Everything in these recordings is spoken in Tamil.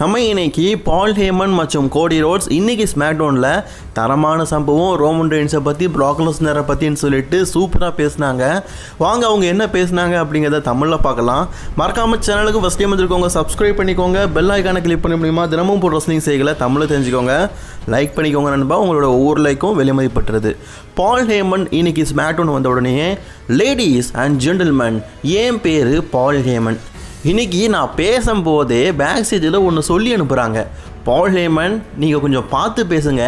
நம்ம இன்னைக்கு பால் ஹேமன் மற்றும் கோடி ரோட்ஸ் இன்னைக்கு ஸ்மாக்டவுனில் தரமான சம்பவம் ரோமன் ரெயின்ஸை பற்றி ப்ராக்லோஸ்னரை பற்றின்னு சொல்லிட்டு சூப்பராக பேசுனாங்க. வாங்க அவங்க என்ன பேசுனாங்க அப்படிங்கிறத தமிழில் பார்க்கலாம். மறக்காமல் சேனலுக்கு ஃபஸ்ட் டைம் வந்துருக்கோங்க சப்ஸ்கிரைப் பண்ணிக்கோங்க. பெல் ஐக்கானை கிளிக் பண்ண முடியுமா? தினமும் போடுற ரசனிங் செய்களை தமிழில் தெரிஞ்சுக்கோங்க. லைக் பண்ணிக்கோங்க நண்பா. உங்களோட ஒவ்வொரு லைக்கும் வெளிமதிப்பட்டுறது பால் ஹேமன் இன்னைக்கு ஸ்மாக்டவுன் வந்த உடனே லேடிஸ் அண்ட் ஜென்டில்மேன் என் பேர் பால் ஹேமன். இன்னைக்கு நான் பேசும்போதே பேக் ஸ்டேஜில் ஒன்று சொல்லி அனுப்புகிறாங்க பால் ஹேமன் நீங்கள் கொஞ்சம் பார்த்து பேசுங்க.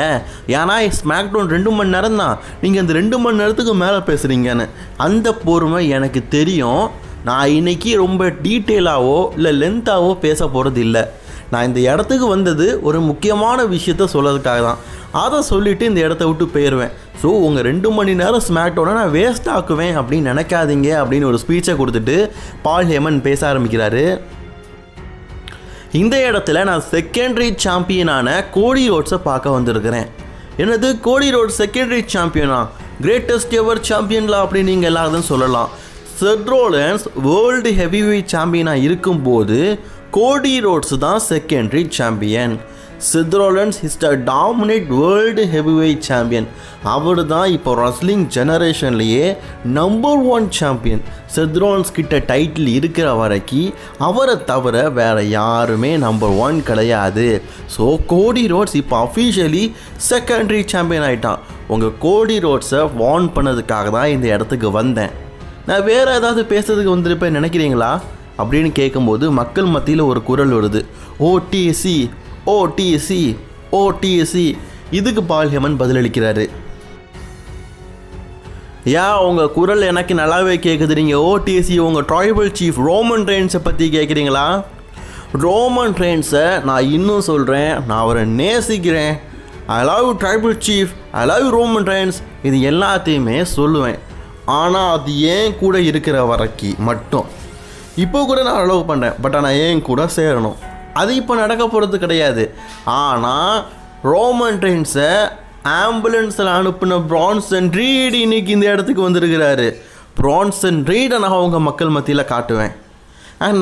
ஏன்னா ஸ்மாக்டவுன் ரெண்டு மணி நேரம் தான். நீங்கள் அந்த ரெண்டு மணி நேரத்துக்கு மேலே பேசுகிறீங்கன்னு அந்த பொறுமை எனக்கு தெரியும். நான் இன்னைக்கு ரொம்ப டீட்டெயிலாகவோ இல்லை லென்த்தாவோ பேச போகிறது இல்லை. நான் இந்த இடத்துக்கு வந்தது ஒரு முக்கியமான விஷயத்த சொல்லறதுக்காக தான் அதை சொல்லிவிட்டு இந்த இடத்த விட்டு போயிடுவேன் ஸோ உங்கள் ரெண்டு மணி நேரம் ஸ்மாக்டோட நான் வேஸ்ட் ஆக்குவேன் அப்படின்னு நினைக்காதீங்க அப்படின்னு ஒரு ஸ்பீச்சை கொடுத்துட்டு பால் ஹேமன் பேச ஆரம்பிக்கிறாரு. இந்த இடத்துல நான் செகண்டரி சாம்பியனான கோடி ரோட்ஸை பார்க்க வந்திருக்கிறேன். என்னது? கோடி ரோட் செகண்டரி சாம்பியனா கிரேட்டஸ்ட் எவர் சாம்பியன்லா அப்படின்னு நீங்கள் எல்லாரும் சொல்லலாம். செட்ரோலன்ஸ் வேர்ல்டு ஹெவிவெயிட் சாம்பியனாக இருக்கும்போது கோடி ரோட்ஸ் தான் secondary champion Seth Rollins is the dominate world heavyweight champion அவர் தான் இப்போ wrestling ஜெனரேஷன்லேயே number one champion Seth Rollins கிட்ட டைட்டில் இருக்கிற வரைக்கும் அவரை தவிர வேறு யாருமே நம்பர் ஒன் கிடையாது. ஸோ கோடி ரோட்ஸ் இப்போ அஃபீஷியலி செகண்டரி சாம்பியன் ஆகிட்டான் உங்கள் கோடி ரோட்ஸை வார்ன் பண்ணதுக்காக தான் இந்த இடத்துக்கு வந்தேன். நான் வேறு ஏதாவது பேசுறதுக்கு வந்திருப்பேன் நினைக்கிறீங்களா? அப்படின்னு கேட்கும்போது மக்கள் மத்தியில் ஒரு குரல் வருது. ஓடிஎஸ்சி ஓடிஎஸ்சி ஓடிஎஸ்சி இதுக்கு பால் ஹெமன் பதிலளிக்கிறாரு. யா உங்கள் குரல் எனக்கு நல்லாவே கேட்குது நீங்கள் ஓடிஎஸ்சி உங்கள் ட்ரைபல் சீஃப் ரோமன் ரெயின்ஸை பற்றி கேட்குறீங்களா ரோமன் ரெயின்ஸை நான் இன்னும் சொல்கிறேன் நான் அவரை நேசிக்கிறேன். I love tribal chief I love Roman Reigns இது எல்லாத்தையுமே சொல்லுவேன். ஆனால் அது ஏன் கூட இருக்கிற வரைக்கு மட்டும். இப்போ கூட நான் அலோவ் பண்ணுறேன் பட் ஆனால் ஏன் கூட சேரணும். அது இப்போ நடக்க போகிறது கிடையாது. ஆனால் ரோமன் ட்ரெயின்ஸை ஆம்புலன்ஸில் அனுப்பின பிரான்சன் ரீட் இன்னைக்கு இந்த இடத்துக்கு வந்திருக்கிறாரு. பிரான்சன் ரீடை நான் அவங்க மக்கள் மத்தியில் காட்டுவேன்.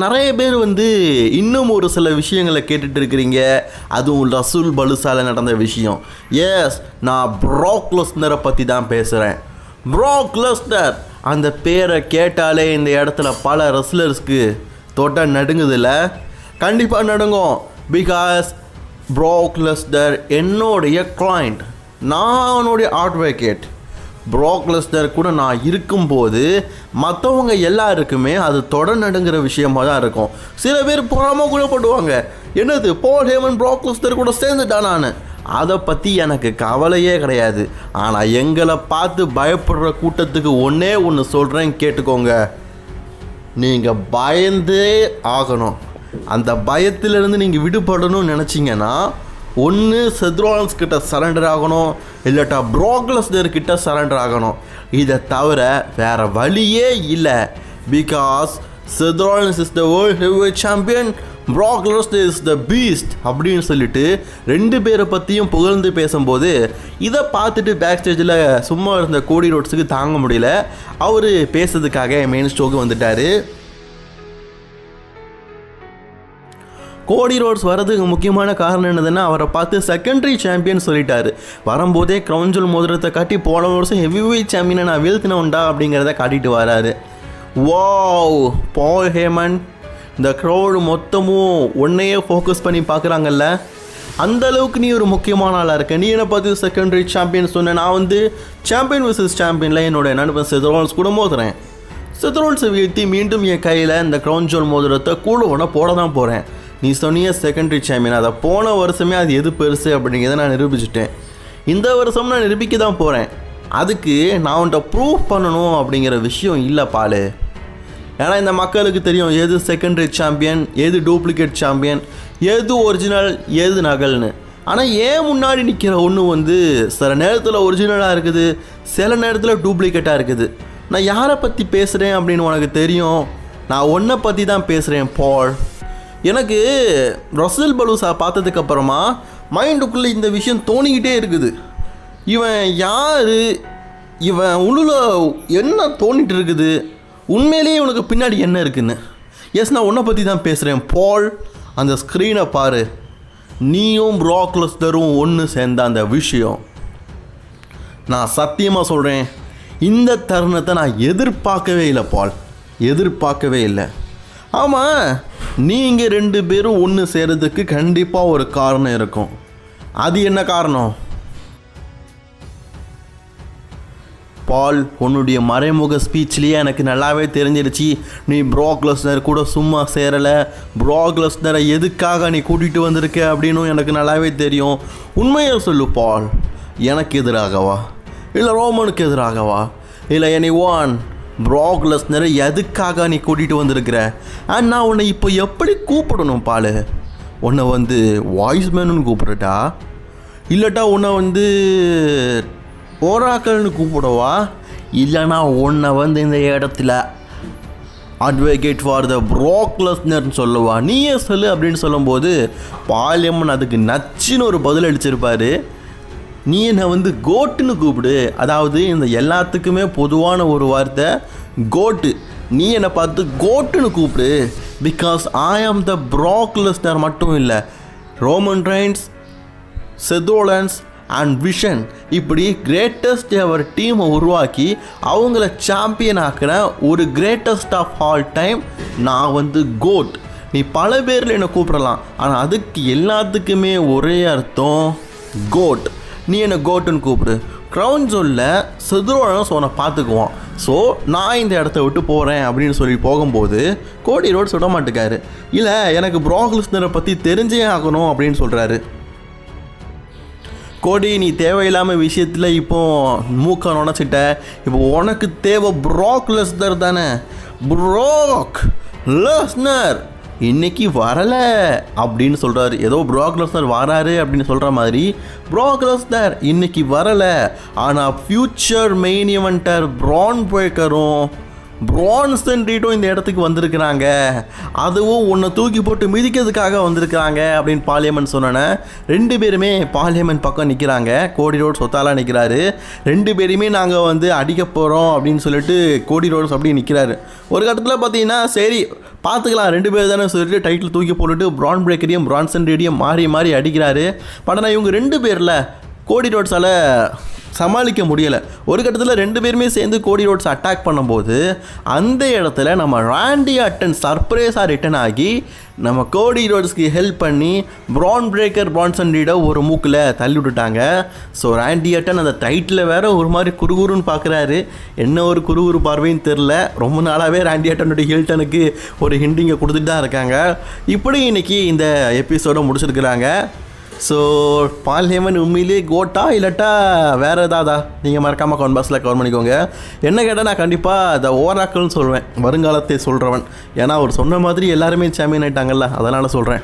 நிறைய பேர் வந்து இன்னும் ஒரு சில விஷயங்களை கேட்டுட்டு இருக்கிறீங்க. அதுவும் ரசூல் பலுசால நடந்த விஷயம். எஸ் நான் ப்ராக்லஸ்னரை பற்றி தான் பேசுகிறேன் ப்ராக்லஸ்னர் அந்த பேரை கேட்டாலே இந்த இடத்துல பல ரெஸ்லர்ஸ்க்கு தொட்ட நடுங்குதில்ல கண்டிப்பாக நடுங்கும். பிகாஸ் ப்ரோக்லஸ்டர் என்னுடைய கிளைண்ட் நான் அவனுடைய அட்வொகேட் ப்ரோக்லஸ்டர் கூட நான் இருக்கும்போது மற்றவங்க எல்லாருக்குமே அது தொட நடுங்கிற விஷயமா தான் இருக்கும். சில பேர் பொறாம கூட போடுவாங்க. என்னது போல் ஹேமன் ப்ரோக்லஸ்டர் கூட சேர்ந்துட்டான் நான்? அதை பற்றி எனக்கு கவலையே கிடையாது. ஆனால் எங்களை பார்த்து பயப்படுற கூட்டத்துக்கு ஒன்றே ஒன்று சொல்கிறேன் கேட்டுக்கோங்க. நீங்கள் பயந்தே ஆகணும். அந்த பயத்திலிருந்து நீங்கள் விடுபடணும்னு நினச்சிங்கன்னா ஒன்று செத்ரோலன்ஸ் கிட்ட சரண்டர் ஆகணும் இல்லாட்டா ப்ரோக்லஸ்டர் கிட்ட சரண்டர் ஆகணும். இதை தவிர வேற வழியே இல்லை. Because Seth Rollins is the world heavy champion Brock Lesnar is the beast அப்படின்னு சொல்லிட்டு ரெண்டு பேரை பற்றியும் புகழ்ந்து பேசும்போது இதை பார்த்துட்டு பேக் ஸ்டேஜில் சும்மா இருந்த கோடி ரோட்ஸுக்கு தாங்க முடியல. அவர் பேசுறதுக்காக மெயின் ஸ்டோக்கு வந்துட்டார். கோடி ரோட்ஸ் வரதுக்கு முக்கியமான காரணம் என்னதுன்னா அவரை பார்த்து செகண்டரி சாம்பியன் சொல்லிட்டாரு. வரும்போதே கிரௌஞ்சல் மோதிரத்தை காட்டி போன வருஷம் ஹெவி வெயிட் சாம்பியனை நான் வீழ்த்தினவுண்டா அப்படிங்கிறத காட்டிட்டு வராரு. வாவ் பால் ஹேமன் இந்த க்ரௌடு மொத்தமும் உன்னையே ஃபோக்கஸ் பண்ணி பார்க்குறாங்கல்ல? அந்த அளவுக்கு நீ ஒரு முக்கியமான ஆளாக இருக்க. நீ என்னை பார்த்து செகண்டரி சாம்பியன் சொன்ன நான் வந்து சாம்பியன் விசஸ் சாம்பியனில் என்னோட நண்பன் செதரோல்ஸ் கூட மோதுறேன். செதரோல்ஸை வீழ்த்தி மீண்டும் என் கையில் இந்த க்ரௌன் ஜோல் மோதிரத்தை கூட ஒன்று போட தான் போகிறேன் நீ சொன்னிய செகண்டரி சாம்பியன் அதை போன வருஷமே அது எது பெருசு அப்படிங்கிறத நான் நிரூபிச்சிட்டேன். இந்த வருஷம் நான் நிரூபிக்க தான் போகிறேன் அதுக்கு நான் உன்ட்ட ப்ரூவ் பண்ணணும் அப்படிங்கிற விஷயம் இல்லை பாலு. ஏன்னா இந்த மக்களுக்கு தெரியும் எது செகண்டரி சாம்பியன் எது டூப்ளிகேட் சாம்பியன் எது ஒரிஜினல் எது நகல்னு. ஆனால் ஏன் முன்னாடி நிற்கிற ஒன்று வந்து சில நேரத்தில் ஒரிஜினலாக இருக்குது சில நேரத்தில் டூப்ளிகேட்டாக இருக்குது. நான் யாரை பற்றி பேசுகிறேன் அப்படின்னு உனக்கு தெரியும்? நான் ஒன்றை பற்றி தான் பேசுகிறேன் பால். எனக்கு ரசல் பலூசா பார்த்ததுக்கு அப்புறமா மைண்டுக்குள்ளே இந்த விஷயம் தோணிக்கிட்டே இருக்குது. இவன் யார்? இவன் உள்ள என்ன தோணிட்டு இருக்குது? உண்மையிலேயே இவனுக்கு பின்னாடி என்ன இருக்குன்னு? எஸ் நான் உன்னை பற்றி தான் பேசுகிறேன் பால் அந்த ஸ்க்ரீனை பாரு. நீயும் ராக்லஸ்டரும் ஒன்று சேர்ந்த அந்த விஷயம். நான் சத்தியமாக சொல்கிறேன் இந்த தருணத்தை நான் எதிர்பார்க்கவே இல்லை பால் எதிர்பார்க்கவே இல்லை. ஆமாம் நீங்கள் ரெண்டு பேரும் ஒன்று சேர்றதுக்கு கண்டிப்பாக ஒரு காரணம் இருக்கும். அது என்ன காரணம்? பால் உன்னுடைய மறைமுக ஸ்பீச்லேயே எனக்கு நல்லாவே தெரிஞ்சிருச்சு. நீ ப்ராக்லஸ்னர் கூட சும்மா சேரலை. ப்ராக்லஸ்னரை எதுக்காக நீ கூட்டிகிட்டு வந்திருக்க அப்படின்னு எனக்கு நல்லாவே தெரியும். உண்மையை சொல்லு பால். எனக்கு எதிராகவா? இல்லை ரோமனுக்கு எதிராகவா? இல்லை எனி ஒன் ப்ராக்லஸ்னரை எதுக்காக நீ கூட்டிகிட்டு வந்திருக்கிற? அண்ட் நான் உன்னை இப்போ எப்படி கூப்பிடணும் பால்? உன்னை வந்து வாய்ஸ்மேனுன்னு கூப்பிடட்டா? இல்லட்டா உன்னை வந்து ஓராக்கள்னு கூப்பிடவா? இல்லைனா உன்னை வந்து இந்த இடத்துல அட்வொகேட் ஃபார் த ப்ரோக்லஸ்னர்னு சொல்லுவா. நீயே சொல்லு அப்படின்னு சொல்லும்போது பாலியம்மன் அதுக்கு நச்சுன்னு ஒரு பதில் அடிச்சிருப்பாரு நீ என்னை வந்து கோட்டுன்னு கூப்பிடு. அதாவது இந்த எல்லாத்துக்குமே பொதுவான ஒரு வார்த்தை கோட்டு. நீ என்னை பார்த்து கோட்டுன்னு கூப்பிடு. பிகாஸ் ஐ ஆம் த ப்ராக்லஸ்டர் மட்டும் இல்லை. Roman Reigns Seth Rollins and vision இப்படி கிரேட்டஸ்ட் அவர் டீமை உருவாக்கி அவங்கள சாம்பியன் ஆக்கின ஒரு கிரேட்டஸ்ட் ஆஃப் ஆல் டைம் நான் வந்து கோட் நீ பல பேரில் என்னை கூப்பிடலாம். ஆனால் அதுக்கு எல்லாத்துக்குமே ஒரே அர்த்தம் கோட் நீ என்னை கோட்டுன்னு கூப்பிடு. க்ரௌன் ஜோனில் செதுரோழன் ஸோ பார்த்துக்குவான் ஸோ நான் இந்த இடத்த விட்டு போகிறேன் அப்படின்னு சொல்லி போகும்போது கோடி ரோடு சுட மாட்டேக்காரு. இல்லை எனக்கு ப்ராக்லிஸ்னரை பற்றி தெரிஞ்சே ஆகணும் அப்படின்னு சொல்கிறாரு கோடி நீ தேவையில்லாமல் விஷயத்தில் இப்போ மூக்க நுழைச்சிட்ட இப்போ உனக்கு தேவை ப்ராக் லெஸ்னர் தானே. ப்ராக் லெஸ்னர் இன்னைக்கு வரல அப்படின்னு சொல்கிறாரு ஏதோ ப்ராக் லெஸ்னர் வராரு அப்படின்னு சொல்கிற மாதிரி ப்ராக் லெஸ்னர் இன்னைக்கு வரல. ஆனால் ஃப்யூச்சர் மெயின் இவன்டர் ப்ரான் போய்க்கரும் ப்ரான்சன் ரீட்டும் இந்த இடத்துக்கு வந்திருக்கிறாங்க. அதுவும் உன்னை தூக்கி போட்டு மிதிக்கிறதுக்காக வந்திருக்கிறாங்க அப்படின்னு பார்லியமெண்ட் சொன்னோன்னே ரெண்டு பேருமே பார்லியமெண்ட் பக்கம் நிற்கிறாங்க கோடி ரோட் சொத்தாலாம் நிற்கிறாரு ரெண்டு பேருமே நாங்கள் வந்து அடிக்க போகிறோம் அப்படின்னு சொல்லிட்டு கோடி ரோட்ஸ் அப்படி நிற்கிறாரு ஒரு கட்டத்தில் பார்த்தீங்கன்னா சரி பார்த்துக்கலாம் ரெண்டு பேர் தானே சொல்லிட்டு டைட்டில் தூக்கி போட்டுட்டு ப்ரான் பிரேக்கரையும் பிரான்சன் ரீடியும் மாறி மாறி அடிக்கிறாரு. பட் ஆனால் இவங்க ரெண்டு பேரில் கோடி ரோட்ஸால் சமாளிக்க முடியலை. ஒரு கட்டத்தில் ரெண்டு பேருமே சேர்ந்து கோடி ரோட்ஸ் அட்டாக் பண்ணும்போது அந்த இடத்துல நம்ம ராண்டி அட்டன் சர்ப்ரைஸாக ரிட்டன் ஆகி நம்ம கோடி ரோட்ஸ்க்கு ஹெல்ப் பண்ணி ப்ரான் பிரேக்கர் பிரான்சன் ரீடை ஒரு மூக்கில் தள்ளி விட்டுட்டாங்க. ஸோ ராண்டி அட்டன் அந்த டைட்டில் வேற ஒரு மாதிரி குறுகுறுன்னு பார்க்குறாரு என்ன ஒரு குறுகுறு பார்வையும் தெரில ரொம்ப நாளாகவே ராண்டி அட்டனுடைய ஹில்டனுக்கு ஒரு ஹிண்டிங்கை கொடுத்துட்டு தான் இருக்காங்க. இப்படி இன்னைக்கு இந்த எபிசோடை முடிச்சிருக்கிறாங்க. ஸோ பால்ஹேமன் உண்மையிலே உண்மையிலேயே கோட்டா இல்லாட்டா வேறு ஏதாதா நீங்கள் மறக்காமல் கவுன் பாக்ஸில் கவர் பண்ணிக்கோங்க. என்ன கேட்டால் நான் கண்டிப்பாக த ஓராக்கள்னு சொல்வேன். வருங்காலத்தை சொல்கிறவன் ஏன்னா அவர் சொன்ன மாதிரி எல்லாருமே சாம்பியன் ஆயிட்டாங்கல்ல. அதனால் சொல்கிறேன்